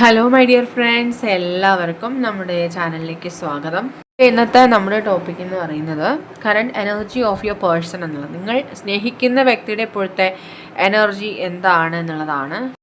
Hello my dear friends എല്ലാവർക്കും നമ്മുടെ ചാനലിലേക്ക് സ്വാഗതം. ഇന്നത്തെ നമ്മുടെ ടോപ്പിക് എന്ന് പറയുന്നത് current energy of your person എന്നുള്ളത്. നിങ്ങൾ സ്നേഹിക്കുന്ന വ്യക്തിയുടെ ഇപ്പോഴത്തെ എനർജി എന്താണ് എന്നുള്ളതാണ്.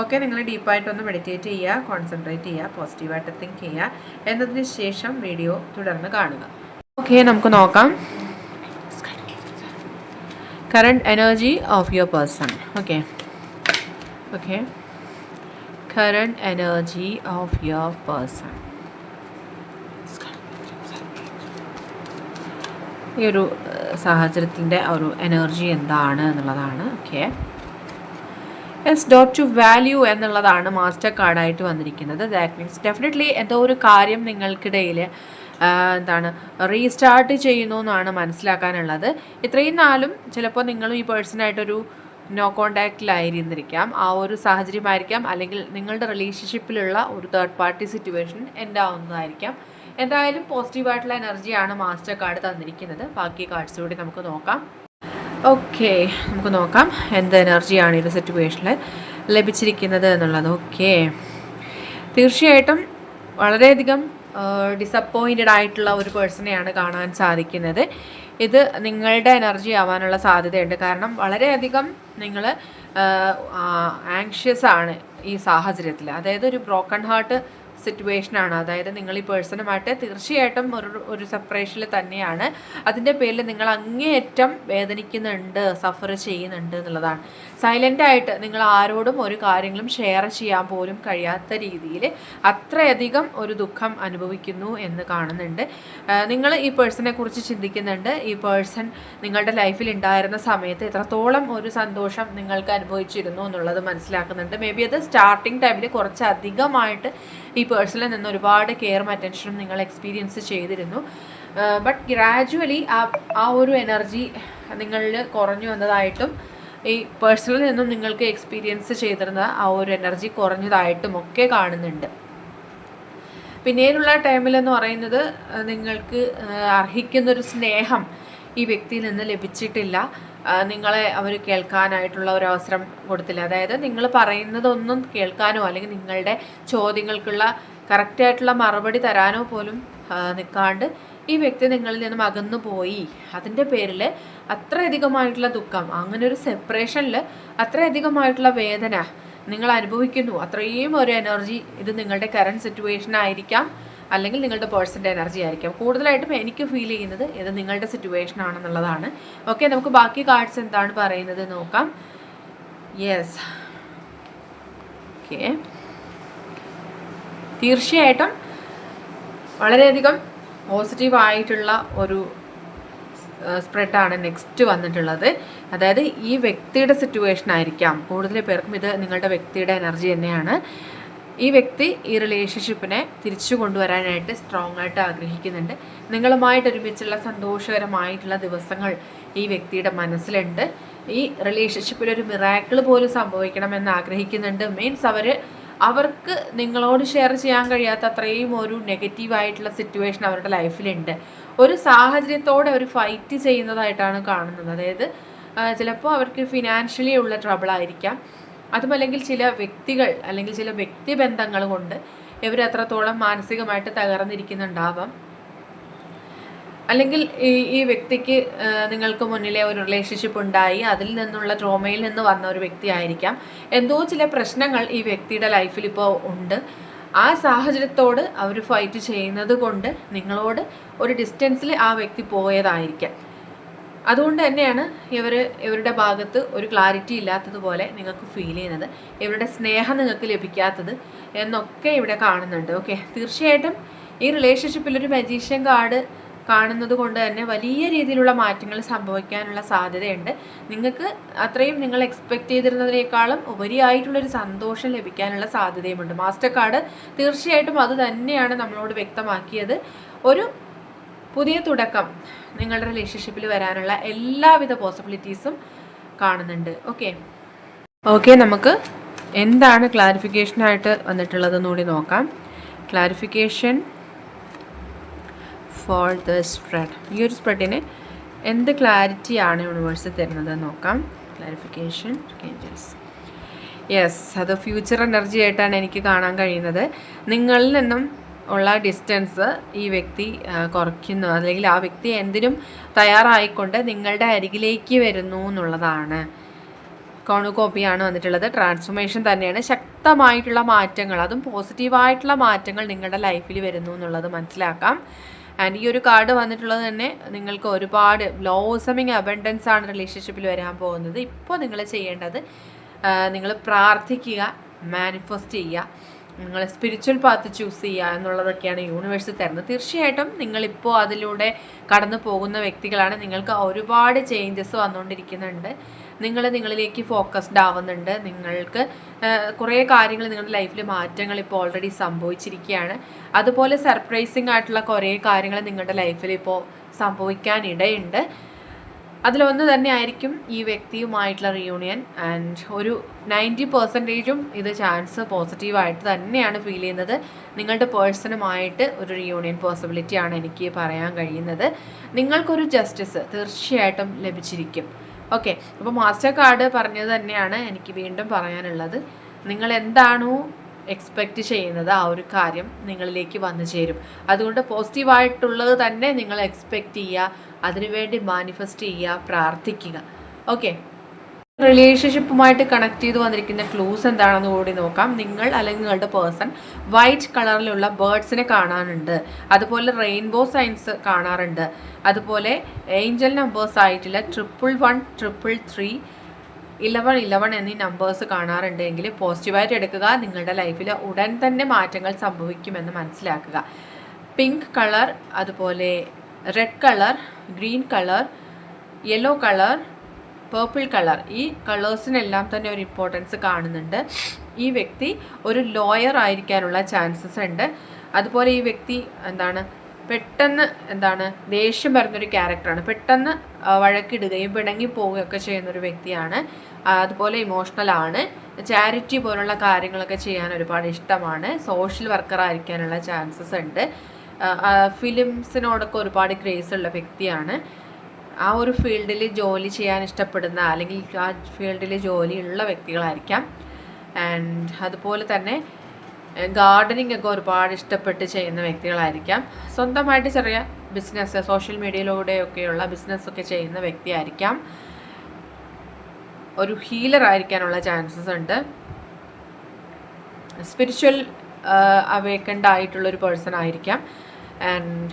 ഓക്കെ നിങ്ങൾ ഡീപ്പായിട്ടൊന്ന് മെഡിറ്റേറ്റ് ചെയ്യുക കോൺസെൻട്രേറ്റ് ചെയ്യുക പോസിറ്റീവായിട്ട് തിങ്ക് ചെയ്യുക. എന്നതിന് ശേഷം വീഡിയോ തുടർന്ന് കാണുക. ഓക്കെ നമുക്ക് നോക്കാം. Current energy of your person okay okay current energy of your person ഈ ഒരു സാഹചര്യത്തിന്റെ ഒരു എനർജി എന്താണ് എന്നുള്ളതാണ്. Okay S dot two value എന്നുള്ളതാണ് മാസ്റ്റർ കാർഡായിട്ട് വന്നിരിക്കുന്നത്. ദാറ്റ് മീൻസ് ഡെഫിനറ്റ്ലി എന്തോ ഒരു കാര്യം നിങ്ങൾക്കിടയിൽ എന്താണ് റീസ്റ്റാർട്ട് ചെയ്യുന്നു എന്നാണ് മനസ്സിലാക്കാനുള്ളത്. ഇത്രയും നാളും ചിലപ്പോൾ നിങ്ങളും ഈ പേഴ്സണായിട്ടൊരു നോ കോണ്ടാക്റ്റിലായിരുന്നിരിക്കാം ആ ഒരു സാഹചര്യമായിരിക്കാം. അല്ലെങ്കിൽ നിങ്ങളുടെ റിലേഷൻഷിപ്പിലുള്ള ഒരു തേർഡ് പാർട്ടി സിറ്റുവേഷൻ എന്താവുന്നതായിരിക്കാം. എന്തായാലും പോസിറ്റീവായിട്ടുള്ള എനർജിയാണ് മാസ്റ്റർ കാർഡ് തന്നിരിക്കുന്നത്. ബാക്കി കാർഡ്സ് കൂടി നമുക്ക് നോക്കാം. ഓക്കെ നമുക്ക് നോക്കാം. എന്ത് എനർജിയാണ് ഈ സിറ്റുവേഷനിൽ ലഭിച്ചിരിക്കുന്നത് എന്നുള്ളത്. ഓക്കെ തീർച്ചയായിട്ടും വളരെയധികം ഡിസപ്പോയിന്റഡ് ആയിട്ടുള്ള ഒരു പേഴ്സണെയാണ് കാണാൻ സാധിക്കുന്നത്. ഇത് നിങ്ങളുടെ എനർജി ആവാനുള്ള സാധ്യതയുണ്ട്. കാരണം വളരെയധികം നിങ്ങൾ ആങ്ഷ്യസ് ആണ്. ഈ സാഹചര്യത്തിൽ. അതായത് ഒരു ബ്രോക്കൺ ഹാർട്ട് സിറ്റുവേഷനാണ് അതായത് നിങ്ങൾ ഈ പേഴ്സണുമായിട്ട് തീർച്ചയായിട്ടും ഒരു ഒരു സെപ്പറേഷനിൽ തന്നെയാണ്. അതിന്റെ പേരിൽ നിങ്ങൾ അങ്ങേയറ്റം വേദനിക്കുന്നുണ്ട് സഫർ ചെയ്യുന്നുണ്ട് എന്നുള്ളതാണ്. സൈലന്റായിട്ട് നിങ്ങൾ ആരോടും ഒരു കാര്യങ്ങളും ഷെയർ ചെയ്യാൻ പോലും കഴിയാത്ത രീതിയിൽ അത്രയധികം ഒരു ദുഃഖം അനുഭവിക്കുന്നു എന്ന് കാണുന്നുണ്ട്. നിങ്ങൾ ഈ പേഴ്സണെ കുറിച്ച് ചിന്തിക്കുന്നുണ്ട്. ഈ പേഴ്സൺ നിങ്ങളുടെ ലൈഫിൽ ഉണ്ടായിരുന്ന സമയത്ത് എത്രത്തോളം ഒരു സന്തോഷം നിങ്ങൾക്ക് അനുഭവിച്ചിരുന്നു എന്നുള്ളത് മനസ്സിലാക്കുന്നുണ്ട്. മേ ബി അത് സ്റ്റാർട്ടിങ് ടൈമിൽ കുറച്ച് അധികമായിട്ട് ഈ പേഴ്സണിൽ നിന്ന് ഒരുപാട് കെയറും അറ്റൻഷനും നിങ്ങൾ എക്സ്പീരിയൻസ് ചെയ്തിരുന്നു. ബട്ട് ഗ്രാജുവലി ആ ആ ഒരു എനർജി നിങ്ങളിൽ കുറഞ്ഞു വന്നതായിട്ടും ഈ പേഴ്സണിൽ നിന്നും നിങ്ങൾക്ക് എക്സ്പീരിയൻസ് ചെയ്തിരുന്ന ആ ഒരു എനർജി കുറഞ്ഞതായിട്ടും ഒക്കെ കാണുന്നുണ്ട്. പിന്നീടുള്ള ടൈമിലെന്ന് പറയുന്നത് നിങ്ങൾക്ക് അർഹിക്കുന്നൊരു സ്നേഹം ഈ വ്യക്തിയിൽ നിന്ന് ലഭിച്ചിട്ടില്ല. നിങ്ങളെ അവർ കേൾക്കാനായിട്ടുള്ള ഒരു അവസരം കൊടുത്തില്ല. അതായത് നിങ്ങൾ പറയുന്നതൊന്നും കേൾക്കാനോ അല്ലെങ്കിൽ നിങ്ങളുടെ ചോദ്യങ്ങൾക്കുള്ള കറക്റ്റായിട്ടുള്ള മറുപടി തരാനോ പോലും നിൽക്കാണ്ട് ഈ വ്യക്തി നിങ്ങളിൽ നിന്നും അകന്നു പോയി. അതിന്റെ പേരിൽ അത്രയധികമായിട്ടുള്ള ദുഃഖം അങ്ങനെ ഒരു സെപ്പറേഷനിൽ അത്രയധികമായിട്ടുള്ള വേദന നിങ്ങൾ അനുഭവിക്കുന്നു. അത്രയും ഒരു എനർജി ഇത് നിങ്ങളുടെ കറണ്ട് സിറ്റുവേഷൻ ആയിരിക്കാം. അല്ലെങ്കിൽ നിങ്ങളുടെ പേഴ്സന്റെ എനർജി ആയിരിക്കാം. കൂടുതലായിട്ടും എനിക്ക് ഫീൽ ചെയ്യുന്നത് ഇത് നിങ്ങളുടെ സിറ്റുവേഷൻ ആണെന്നുള്ളതാണ്. ഓക്കെ നമുക്ക് ബാക്കി കാർഡ്സ് എന്താണ് പറയുന്നത് നോക്കാം. യെസ് ഓക്കെ തീർച്ചയായിട്ടും വളരെയധികം പോസിറ്റീവ് ആയിട്ടുള്ള ഒരു സ്പ്രെഡാണ് നെക്സ്റ്റ് വന്നിട്ടുള്ളത്. അതായത് ഈ വ്യക്തിയുടെ സിറ്റുവേഷൻ ആയിരിക്കാം. കൂടുതൽ പേർക്കും ഇത് നിങ്ങളുടെ വ്യക്തിയുടെ എനർജി തന്നെയാണ്. ഈ വ്യക്തി ഈ റിലേഷൻഷിപ്പിനെ തിരിച്ചു കൊണ്ടുവരാനായിട്ട് സ്ട്രോങ് ആയിട്ട് ആഗ്രഹിക്കുന്നുണ്ട്. നിങ്ങളുമായിട്ട് ഒരുമിച്ചുള്ള സന്തോഷകരമായിട്ടുള്ള ദിവസങ്ങൾ ഈ വ്യക്തിയുടെ മനസ്സിലുണ്ട്. ഈ റിലേഷൻഷിപ്പിൽ ഒരു മിറാക്കിൾ പോലും സംഭവിക്കണമെന്ന് ആഗ്രഹിക്കുന്നുണ്ട്. മീൻസ് അവർ അവർക്ക് നിങ്ങളോട് ഷെയർ ചെയ്യാൻ കഴിയാത്ത അത്രയും ഒരു നെഗറ്റീവായിട്ടുള്ള സിറ്റുവേഷൻ അവരുടെ ലൈഫിലുണ്ട് ഒരു സാഹചര്യത്തോടെ അവർ ഫൈറ്റ് ചെയ്യുന്നതായിട്ടാണ് കാണുന്നത്. അതായത് ചിലപ്പോൾ അവർക്ക് ഫിനാൻഷ്യലി ഉള്ള ട്രബിൾ ആയിരിക്കാം. അതുമല്ലെങ്കിൽ ചില വ്യക്തികൾ അല്ലെങ്കിൽ ചില വ്യക്തിബന്ധങ്ങൾ കൊണ്ട് ഇവർ അത്രത്തോളം മാനസികമായിട്ട് തകർന്നിരിക്കുന്നുണ്ടാവാം. അല്ലെങ്കിൽ ഈ ഈ വ്യക്തിക്ക് നിങ്ങൾക്ക് മുന്നിലെ ഒരു റിലേഷൻഷിപ്പ് ഉണ്ടായി അതിൽ നിന്നുള്ള ട്രോമയിൽ നിന്ന് വന്ന ഒരു വ്യക്തി ആയിരിക്കാം. എന്തോ ചില പ്രശ്നങ്ങൾ ഈ വ്യക്തിയുടെ ലൈഫിൽ ഇപ്പോൾ ഉണ്ട്. ആ സാഹചര്യത്തോട് അവർ ഫൈറ്റ് ചെയ്യുന്നത് കൊണ്ട് നിങ്ങളോട് ഒരു ഡിസ്റ്റൻസിൽ ആ വ്യക്തി പോയതായിരിക്കാം. അതുകൊണ്ട് തന്നെയാണ് ഇവർ ഇവരുടെ ഭാഗത്ത് ഒരു ക്ലാരിറ്റി ഇല്ലാത്തതുപോലെ നിങ്ങൾക്ക് ഫീൽ ചെയ്യുന്നത്. ഇവരുടെ സ്നേഹം നിങ്ങൾക്ക് ലഭിക്കാത്തത് എന്നൊക്കെ ഇവിടെ കാണുന്നുണ്ട്. ഓക്കെ തീർച്ചയായിട്ടും ഈ റിലേഷൻഷിപ്പിൽ ഒരു മജീഷ്യൻ കാർഡ് കാണുന്നത് കൊണ്ട് തന്നെ വലിയ രീതിയിലുള്ള മാറ്റങ്ങൾ സംഭവിക്കാനുള്ള സാധ്യതയുണ്ട്. നിങ്ങൾക്ക് അത്രയും നിങ്ങൾ എക്സ്പെക്റ്റ് ചെയ്തിരുന്നതിനേക്കാളും ഉപരിയായിട്ടുള്ളൊരു സന്തോഷം ലഭിക്കാനുള്ള സാധ്യതയുമുണ്ട്. മാസ്റ്റർ കാർഡ് തീർച്ചയായിട്ടും അത് തന്നെയാണ് നമ്മളോട് വ്യക്തമാക്കിയത്. ഒരു പുതിയ തുടക്കം നിങ്ങളുടെ റിലേഷൻഷിപ്പിൽ വരാനുള്ള എല്ലാവിധ പോസിബിലിറ്റീസും കാണുന്നുണ്ട്. ഓക്കെ ഓക്കെ നമുക്ക് എന്താണ് ക്ലാരിഫിക്കേഷനായിട്ട് വന്നിട്ടുള്ളതെന്ന് കൂടി നോക്കാം. ക്ലാരിഫിക്കേഷൻ ഫോർ ദ സ്പ്രെഡ് ഈ ഒരു സ്പ്രെഡിന് എന്ത് ക്ലാരിറ്റിയാണ് യൂണിവേഴ്സ് തരുന്നത് നോക്കാം. ക്ലാരിഫിക്കേഷൻ ഏഞ്ചൽസ് യെസ് അത് ഫ്യൂച്ചർ എനർജി ആയിട്ടാണ് എനിക്ക് കാണാൻ കഴിയുന്നത്. നിങ്ങളിൽ നിന്നും ഉള്ള ഡിസ്റ്റൻസ് ഈ വ്യക്തി കുറയ്ക്കുന്നു. അല്ലെങ്കിൽ ആ വ്യക്തി എന്തിനും തയ്യാറായിക്കൊണ്ട് നിങ്ങളുടെ അരികിലേക്ക് വരുന്നു എന്നുള്ളതാണ്. കോണുകോപ്പിയാണ് വന്നിട്ടുള്ളത്. ട്രാൻസ്ഫോർമേഷൻ തന്നെയാണ്. ശക്തമായിട്ടുള്ള മാറ്റങ്ങൾ അതും പോസിറ്റീവായിട്ടുള്ള മാറ്റങ്ങൾ നിങ്ങളുടെ ലൈഫിൽ വരുന്നു എന്നുള്ളത് മനസ്സിലാക്കാം. ആൻഡ് ഈ ഒരു കാർഡ് വന്നിട്ടുള്ളത് തന്നെ നിങ്ങൾക്ക് ഒരുപാട് ബ്ലോസമിങ് അബൻഡൻസ് ആണ് റിലേഷൻഷിപ്പിൽ വരാൻ പോകുന്നത്. ഇപ്പോൾ നിങ്ങൾ ചെയ്യേണ്ടത് നിങ്ങൾ പ്രാർത്ഥിക്കുക മാനിഫെസ്റ്റ് ചെയ്യുക. നിങ്ങൾ സ്പിരിച്വൽ പാത്ത് ചൂസ് ചെയ്യുക എന്നുള്ളതൊക്കെയാണ് യൂണിവേഴ്സ് തരുന്നത്. തീർച്ചയായിട്ടും നിങ്ങളിപ്പോൾ അതിലൂടെ കടന്നു പോകുന്ന വ്യക്തികളാണ്. നിങ്ങൾക്ക് ഒരുപാട് ചേഞ്ചസ് വന്നുകൊണ്ടിരിക്കുന്നുണ്ട്. നിങ്ങൾ നിങ്ങളിലേക്ക് ഫോക്കസ്ഡ് ആവുന്നുണ്ട്. നിങ്ങൾക്ക് കുറേ കാര്യങ്ങൾ നിങ്ങളുടെ ലൈഫിൽ മാറ്റങ്ങൾ ഇപ്പോൾ ഓൾറെഡി സംഭവിച്ചിരിക്കുകയാണ്. അതുപോലെ സർപ്രൈസിങ് ആയിട്ടുള്ള കുറേ കാര്യങ്ങൾ നിങ്ങളുടെ ലൈഫിൽ ഇപ്പോൾ സംഭവിക്കാനിടയുണ്ട് അതിലൊന്ന് തന്നെ ആയിരിക്കും ഈ വ്യക്തിയുമായിട്ടുള്ള റിയൂണിയൻ ആൻഡ് ഒരു നയന്റി പെർസെന്റേജും ഇത് ചാൻസ് പോസിറ്റീവായിട്ട് തന്നെയാണ് ഫീൽ ചെയ്യുന്നത്. നിങ്ങളുടെ പേഴ്സണുമായിട്ട് ഒരു റിയൂണിയൻ പോസിബിലിറ്റിയാണ് എനിക്ക് പറയാൻ കഴിയുന്നത്. നിങ്ങൾക്കൊരു ജസ്റ്റിസ് തീർച്ചയായിട്ടും ലഭിച്ചിരിക്കും. ഓക്കെ അപ്പോൾ മാസ്റ്റർ കാർഡ് പറഞ്ഞത് തന്നെയാണ് എനിക്ക് വീണ്ടും പറയാനുള്ളത്. നിങ്ങൾ എന്താണോ എക്സ്പെക്റ്റ് ചെയ്യുന്നത് ആ ഒരു കാര്യം നിങ്ങളിലേക്ക് വന്നു ചേരും. അതുകൊണ്ട് പോസിറ്റീവായിട്ടുള്ളത് തന്നെ നിങ്ങൾ എക്സ്പെക്റ്റ് ചെയ്യുക അതിനുവേണ്ടി മാനിഫെസ്റ്റ് ചെയ്യുക പ്രാർത്ഥിക്കുക. ഓക്കെ റിലേഷൻഷിപ്പുമായിട്ട് കണക്ട് ചെയ്ത് വന്നിരിക്കുന്ന ക്ലൂസ് എന്താണെന്ന് കൂടി നോക്കാം. നിങ്ങൾ അല്ലെങ്കിൽ നിങ്ങളുടെ പേഴ്സൺ വൈറ്റ് കളറിലുള്ള ബേർഡ്സിനെ കാണാനുണ്ട്. അതുപോലെ റെയിൻബോ സൈൻസ് കാണാറുണ്ട്. അതുപോലെ ഏഞ്ചൽ നമ്പേഴ്സ് ആയിട്ടുള്ള triple one triple three eleven eleven എന്നീ നമ്പേഴ്സ് കാണാറുണ്ടെങ്കിൽ പോസിറ്റീവായിട്ട് എടുക്കുക നിങ്ങളുടെ ലൈഫിൽ ഉടൻ തന്നെ മാറ്റങ്ങൾ സംഭവിക്കുമെന്ന് മനസ്സിലാക്കുക. പിങ്ക് കളർ അതുപോലെ red colour green colour yellow colour purple colour ഈ കളേഴ്സിനെല്ലാം തന്നെ ഒരു ഇമ്പോർട്ടൻസ് കാണുന്നുണ്ട്. ഈ വ്യക്തി ഒരു ലോയർ ആയിരിക്കാനുള്ള ചാൻസസ് ഉണ്ട്. അതുപോലെ ഈ വ്യക്തി എന്താണ്? പെട്ടെന്ന് എന്താണ്? ദേഷ്യം വരുന്നൊരു ക്യാരക്ടറാണ് പെട്ടെന്ന് വഴക്കിടുകയും പിണങ്ങി പോവുകയൊക്കെ ചെയ്യുന്നൊരു വ്യക്തിയാണ്. അതുപോലെ ഇമോഷണൽ ആണ്. ചാരിറ്റി പോലുള്ള കാര്യങ്ങളൊക്കെ ചെയ്യാൻ ഒരുപാട് ഇഷ്ടമാണ്. സോഷ്യൽ വർക്കർ ആയിരിക്കാനുള്ള ചാൻസസ് ഉണ്ട്. ഫിലിംസിനോടൊക്കെ ഒരുപാട് ക്രേസ് ഉള്ള വ്യക്തിയാണ്. ആ ഒരു ഫീൽഡിൽ ജോലി ചെയ്യാൻ ഇഷ്ടപ്പെടുന്ന അല്ലെങ്കിൽ ആ ഫീൽഡിൽ ജോലിയുള്ള വ്യക്തികളായിരിക്കാം. ആൻഡ് അതുപോലെ തന്നെ ഗാർഡനിങ് ഒക്കെ ഒരുപാട് ഇഷ്ടപ്പെട്ട് ചെയ്യുന്ന വ്യക്തികളായിരിക്കാം. സ്വന്തമായിട്ട് ചെറിയ ബിസിനസ് സോഷ്യൽ മീഡിയയിലൂടെയൊക്കെയുള്ള ബിസിനസ്സൊക്കെ ചെയ്യുന്ന വ്യക്തിയായിരിക്കാം. ഒരു ഹീലർ ആയിരിക്കാനുള്ള ചാൻസസ് ഉണ്ട് സ്പിരിച്വൽ അവേക്കൻഡ് ആയിട്ടുള്ളൊരു പേഴ്സൺ ആയിരിക്കാം ആൻഡ്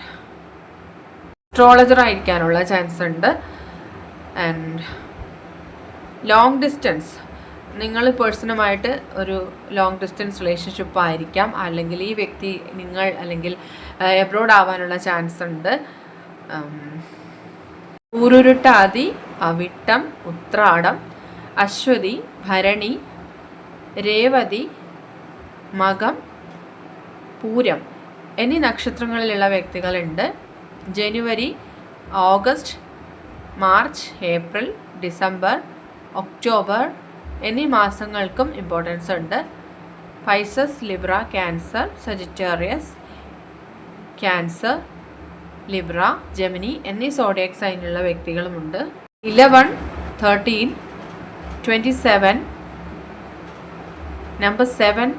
അസ്ട്രോളജർ ആയിരിക്കാനുള്ള ചാൻസ് ഉണ്ട് ആൻഡ് ലോങ് ഡിസ്റ്റൻസ് നിങ്ങൾ പേഴ്സണുമായിട്ട് ഒരു ലോങ് ഡിസ്റ്റൻസ് റിലേഷൻഷിപ്പ് ആയിരിക്കാം. അല്ലെങ്കിൽ ഈ വ്യക്തി നിങ്ങൾ അല്ലെങ്കിൽ എബ്രോഡ് ആവാനുള്ള ചാൻസ് ഉണ്ട്. ഊരുരുട്ടാതി അവിട്ടം ഉത്രാടം അശ്വതി ഭരണി രേവതി മകം പൂരം എന്നീ നക്ഷത്രങ്ങളിലുള്ള വ്യക്തികളുണ്ട്. ജനുവരി August March April December October എന്നീ മാസങ്ങൾക്കും ഇമ്പോർട്ടൻസ് ഉണ്ട്. Pisces Libra Cancer Sagittarius Cancer Libra Gemini എന്നീ സോഡിയക് സൈനുള്ള വ്യക്തികളുമുണ്ട് eleven thirteen twenty seven number seven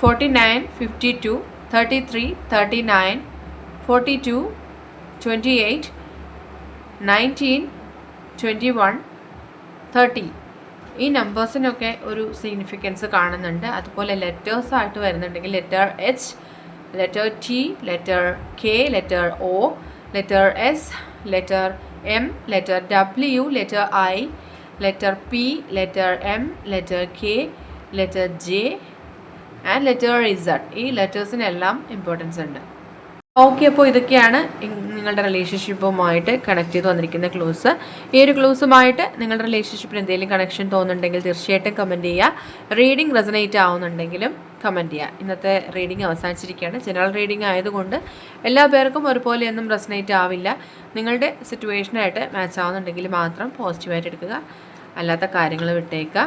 forty nine fifty two thirty three thirty nine forty two twenty eight nineteen twenty one thirty ഈ നമ്പേഴ്സിനൊക്കെ ഒരു significance കാണുന്നുണ്ട്. അതുപോലെ letters ആയിട്ട് വരുന്നുണ്ടെങ്കിൽ letter H letter T letter K letter O letter S letter M letter W letter I letter P letter M letter K letter J and letter Z ഈ ലെറ്റേഴ്സിനെല്ലാം importance ഉണ്ട്. ഓക്കെ അപ്പോൾ ഇതൊക്കെയാണ് നിങ്ങളുടെ റിലേഷൻഷിപ്പുമായിട്ട് കണക്ട് ചെയ്ത് വന്നിരിക്കുന്ന ക്ലൂസ് ഈ ഒരു ക്ലൂസുമായിട്ട് നിങ്ങളുടെ റിലേഷൻഷിപ്പിന് എന്തെങ്കിലും കണക്ഷൻ തോന്നുന്നുണ്ടെങ്കിൽ തീർച്ചയായിട്ടും കമന്റ് ചെയ്യുക. റീഡിംഗ് റെസനേറ്റ് ആവുന്നുണ്ടെങ്കിലും കമന്റ് ചെയ്യുക. ഇന്നത്തെ റീഡിംഗ് അവസാനിച്ചിരിക്കുകയാണ്. ജനറൽ റീഡിംഗ് ആയതുകൊണ്ട് എല്ലാ പേർക്കും ഒരുപോലെയൊന്നും റെസനേറ്റ് ആവില്ല. നിങ്ങളുടെ സിറ്റുവേഷനായിട്ട് മാച്ച് ആവുന്നുണ്ടെങ്കിൽ മാത്രം പോസിറ്റീവായിട്ട് എടുക്കുക. അല്ലാത്ത കാര്യങ്ങൾ വിട്ടേക്കുക.